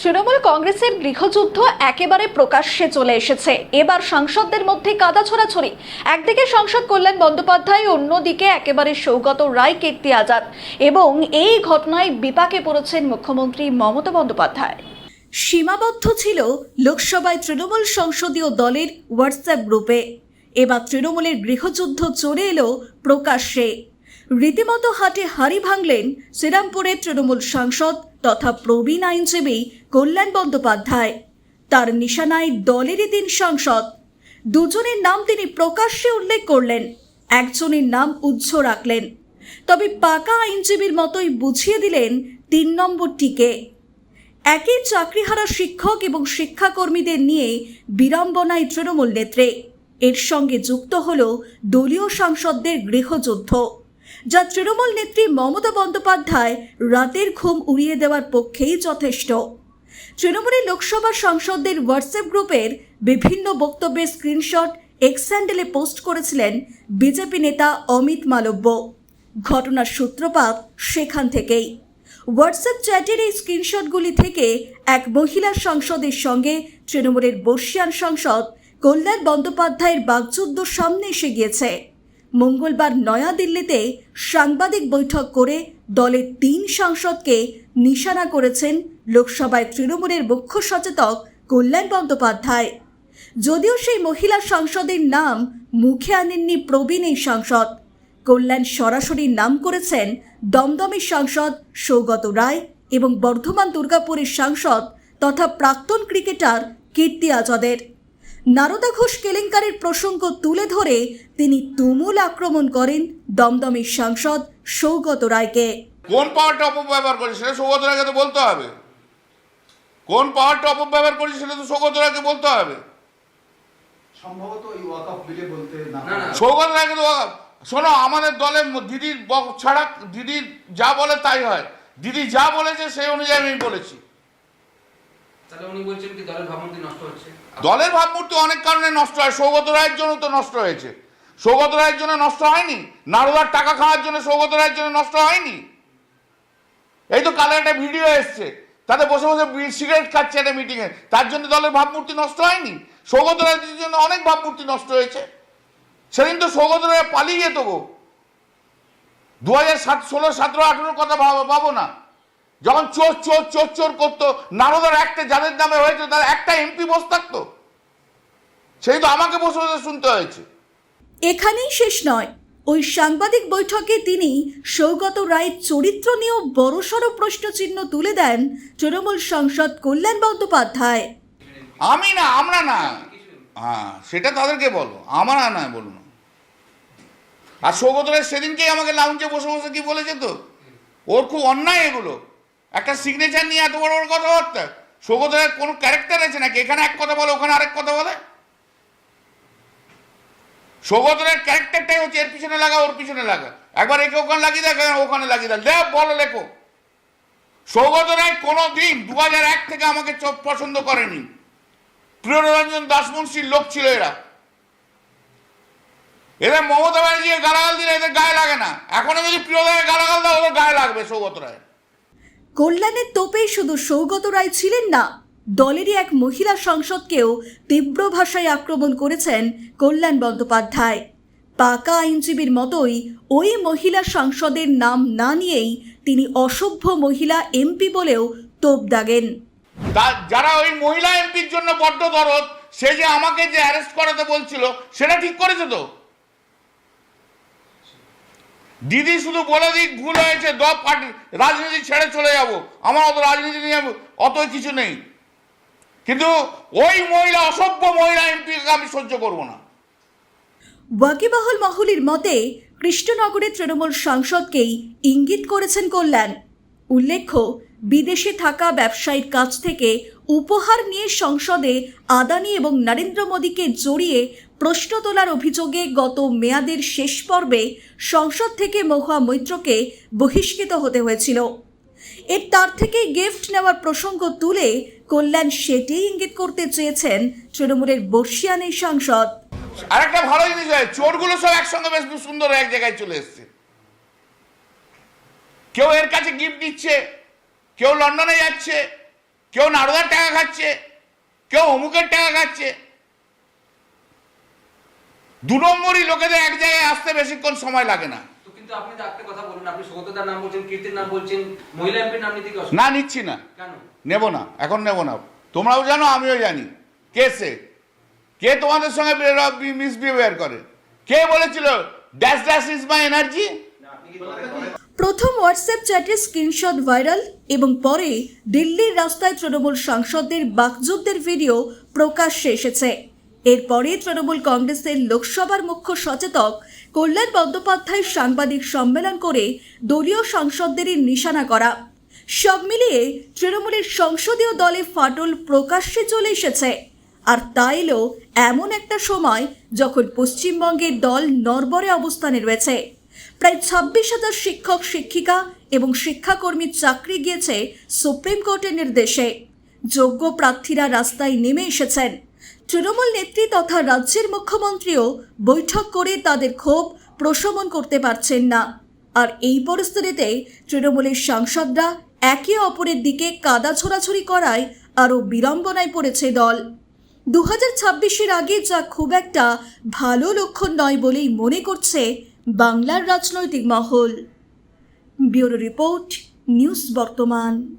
তৃণমূল কংগ্রেসের গৃহযুদ্ধ একেবারে প্রকাশ্যে চলে এসেছে। এবার সাংসদদের মধ্যে কাদা ছড়াছড়ি। একদিকে সাংসদ কল্যাণ বন্দ্যোপাধ্যায়, অন্যদিকে একেবারে সৌগত রায়, কীর্তি আজাদ। এবং এই ঘটনায় বিপাকে পড়েছেন মুখ্যমন্ত্রী মমতা বন্দ্যোপাধ্যায়। সীমাবদ্ধ ছিল লোকসভায় তৃণমূল সংসদীয় দলের হোয়াটসঅ্যাপ গ্রুপে। এবার তৃণমূলের গৃহযুদ্ধ চলে এলো প্রকাশ্যে। রীতিমতো হাটে হাড়ি ভাঙলেন শ্রীরামপুরের তৃণমূল সাংসদ তথা প্রবীণ আইনজীবী কল্যাণ বন্দ্যোপাধ্যায়। তার নিশানায় দলেরই তিন সাংসদ। দুজনের নাম তিনি প্রকাশ্যে উল্লেখ করলেন। একজনের নাম উজ্জ্ব রাখলেন। তবে পাকা আইনজীবীর মতোই বুঝিয়ে দিলেন তিন নম্বরটিকে। একই চাকরিহারা শিক্ষক এবং শিক্ষাকর্মীদের নিয়ে বিড়ম্বনায় তৃণমূল নেত্রে। এর সঙ্গে যুক্ত হল দলীয় সাংসদদের গৃহযুদ্ধ। যা তৃণমূল নেত্রী মমতা বন্দ্যোপাধ্যায় রাতের ঘুম উড়িয়ে দেওয়ার পক্ষেই যথেষ্ট। তৃণমূলের লোকসভা সাংসদদের হোয়াটসঅ্যাপ গ্রুপের বিভিন্ন বক্তব্যের স্ক্রিনশট এক্স হ্যান্ডেলে পোস্ট করেছিলেন বিজেপি নেতা অমিত মালব্য। ঘটনার সূত্রপাত সেখান থেকেই। হোয়াটসঅ্যাপ চ্যাটের এই স্ক্রিনশটগুলি থেকে এক মহিলা সংসদের সঙ্গে তৃণমূলের বর্ষিয়ান সংসদ কল্যাণ বন্দ্যোপাধ্যায়ের বাগযুদ্ধ সামনে এসে গিয়েছে। মঙ্গলবার নয়াদিল্লিতে সাংবাদিক বৈঠক করে দলের তিন সাংসদকে নিশানা করেছেন লোকসভায় তৃণমূলের মুখ্য সচেতক কল্যাণ বন্দ্যোপাধ্যায়। যদিও সেই মহিলা সাংসদের নাম মুখে আনেননি প্রবীণ এই সাংসদ। কল্যাণ সরাসরি নাম করেছেন দমদমের সাংসদ সৌগত রায় এবং বর্ধমান দুর্গাপুরের সাংসদ তথা প্রাক্তন ক্রিকেটার কীর্তি আজাদের। নারদা ঘোষ কেলেঙ্কারির প্রসঙ্গ তুলে ধরে তিনি তুমুল আক্রমণ করেন দমদমের সাংসদ সৌগত রায়কে। কোন পাওয়ারটা অপব্যবহার করেছে সেটা সৌগত রায়কে তো বলতে হবে। কোন পাওয়ারটা অপব্যবহার করেছে সেটা তো সৌগত রায়কে বলতে হবে। সম্ভবত এই ওয়াক বিলে বলতে না না, না। সৌগত রায়কে তো শোনো আমাদের দলের দিদির বক- ছাড়া দিদি যা বলে তাই হয়। দিদি যা বলেছে সেই অনুযায়ী আমি বলেছি তাহলে উনি বলছেন কি দলের ভাবমূর্তি অনেক কারণে নষ্ট হয়, সৌগত রায়ের জন্য তো নষ্ট হয়েছে। সৌগত রায়ের জন্য নষ্ট হয়নি? নারদার টাকা খাওয়ার জন্য সৌগত রায়ের জন্য নষ্ট হয়নি? এই তো কালে একটা ভিডিও এসছে, তাতে বসে বসে সিগারেট খাচ্ছে একটা মিটিংয়ে তার জন্য দলের ভাবমূর্তি নষ্ট হয়নি? সৌগত রায়ের জন্য অনেক ভাবমূর্তি নষ্ট হয়েছে। সেদিন তো সৌগত রায় পালিয়ে যেত গো। দু হাজার সাত, ষোলো, সতেরো, আঠেরোর কথা ভাবো না। যখন চোর চোর চোর চোর করতো নারদার একটা যাদের নামে হয়েছে তার একটা এমপি বসে থাকতো। সেই তো আমাকে বসে বসে শুনতে হয়েছে। এখানেই শেষ নয়। ওই সাংবাদিক বৈঠকে তিনি সৌগত রায়ের চরিত্র নিয়েও বড়সড় প্রশ্নচিহ্ন তুলে দেন তৃণমূল সাংসদ কল্যাণ বন্দ্যোপাধ্যায়। আমি না আমরা না। হ্যাঁ সেটা তাদেরকে বলো আমরা না বলুন। আর সৌগত রায় সেদিনকেই আমাকে লাউঞ্চে বসে বসে কি বলেছে তো? ওর খুব অন্যায় এগুলো। একটা সিগনেচার নিয়ে এত বড় বড় কথাবার্তা সৌগত রায়ের কোনো ক্যারেক্টার আছে নাকি? এখানে এক কথা বলে, ওখানে আরেক কথা বলে। সৌগত রায়ের ক্যারেক্টারটাই হচ্ছে এর পিছনে লাগা, ওর পিছনে লাগা। একবার একে ওখানে লাগিয়ে দেখ ওখানে লাগিয়ে দেখ। দেখ, বলো, লেখো। সৌগত রায় কোনো দিন দু থেকে আমাকে চোখ পছন্দ করেনি। প্রিয়রঞ্জন দাসমুন্সির লোক ছিল এরা। এদের মমতা ব্যানার্জি গালাগাল দিলে এদের গায়ে লাগে না। এখনও যদি প্রিয়দায় গালাগাল দাও, ওদের গায়ে লাগবে সৌগত রায় কল্যাণের তোপে শুধু সৌগত রায় ছিলেন না, দলেরই এক মহিলা সংসদকেও তীব্র ভাষায় আক্রমণ করেছেন কল্যাণ বন্দ্যোপাধ্যায়। পাকা আইনজীবীর মতোই ওই মহিলা সংসদের নাম না নিয়েই তিনি অসভ্য মহিলা এমপি বলেও তোপ দাগেন। যারা ওই মহিলা এমপির জন্য বড্ড দরদ, সে যে আমাকে যে অ্যারেস্ট করাতে বলছিল, সেটা ঠিক করেছে তো? দিদি শুধু বলে দিক ভুল হয়েছে দ পার্টি রাজনীতি ছেড়ে চলে যাব। আমার অত রাজনীতি নিয়ে অত কিছু নেই। কিন্তু ওই মহিলা, অসভ্য মহিলা এমপিকে আমি সহ্য করব না। ওয়াকিবাহল মহলের মতে কৃষ্ণনগরের তৃণমূল সাংসদকেই ইঙ্গিত করেছেন কল্যাণ। উল্লেখ্য, বিদেশে থাকা ব্যবসায়ীর কাছ থেকে উপহার নিয়ে সংসদে আদানি এবং নরেন্দ্র মোদীকে জড়িয়ে প্রশ্ন তোলার অভিযোগে গত মেয়াদের শেষ পর্বে সংসদ থেকে মহুয়া মৈত্রকে বহিষ্কৃত হতে হয়েছিল। এর তার থেকে গিফট নেওয়ার প্রসঙ্গ তুলে কল্যাণ সেটিই ইঙ্গিত করতে চেয়েছেন তৃণমূলের বর্ষিয়ান সাংসদ। আরেকটা ভালো জিনিস হয়, চোরগুলো সব একসঙ্গে বেশ সুন্দর এক জায়গায় চলে এসছে। কেউ এর কাছে গিফট দিচ্ছে, কেউ লন্ডনে যাচ্ছে, কেউ নারদার টাকা খাচ্ছে, কেউ অমুকের টাকা খাচ্ছে। দু নম্বরই লোকেদের এক জায়গায় আসতে বেশিক্ষণ সময় লাগে না। কিন্তু আপনি একটা কথা বলুন আপনি সৌগতদার নাম বলছেন কীর্তির নাম বলছেন মহিলা এমপির নাম নিতে না নিচ্ছি না। কেন? নেব না এখন নেব না। তোমরাও জানো আমিও জানি। কে সে? কে তোমাদের সঙ্গে মিসবিহেভিয়ার করে? কে বলেছিল dash dash is my energy প্রথম হোয়াটসঅ্যাপ চ্যাটে স্ক্রিনশট ভাইরাল এবং পরে দিল্লির রাস্তায় তৃণমূল সাংসদদের বাকযুদ্ধের ভিডিও প্রকাশ্যে এসেছে। এরপরে তৃণমূল কংগ্রেসের লোকসভার মুখ্য সচেতক কল্যাণ বন্দ্যোপাধ্যায় সাংবাদিক সম্মেলন করে দলীয় সাংসদদেরই নিশানা করা। সব মিলিয়ে তৃণমূলের সংসদীয় দলে ফাটল প্রকাশ্যে চলে এসেছে। আর তা এলো এমন একটা সময় যখন পশ্চিমবঙ্গের দল নরবরে অবস্থানে রয়েছে। প্রায় ছাব্বিশ হাজার শিক্ষক, শিক্ষিকা এবং শিক্ষাকর্মীর চাকরি গিয়েছে সুপ্রিম কোর্টের নির্দেশে। যোগ্য প্রার্থীরা রাস্তায় নেমে এসেছেন। তৃণমূল নেত্রী তথা রাজ্যের মুখ্যমন্ত্রীও বৈঠক করে তাদের ক্ষোভ প্রশমন করতে পারছেন না। আর এই পরিস্থিতিতে তৃণমূলের সাংসদরা একে অপরের দিকে কাদা ছোড়াছড়ি করায় আরও বিড়ম্বনায় পড়েছে দল। দু হাজার ছাব্বিশের আগে যা খুব একটা ভালো লক্ষণ নয় বলেই মনে করছে বাংলার রাজনৈতিক মহল। ব্যুরো রিপোর্ট, নিউজ বর্তমান।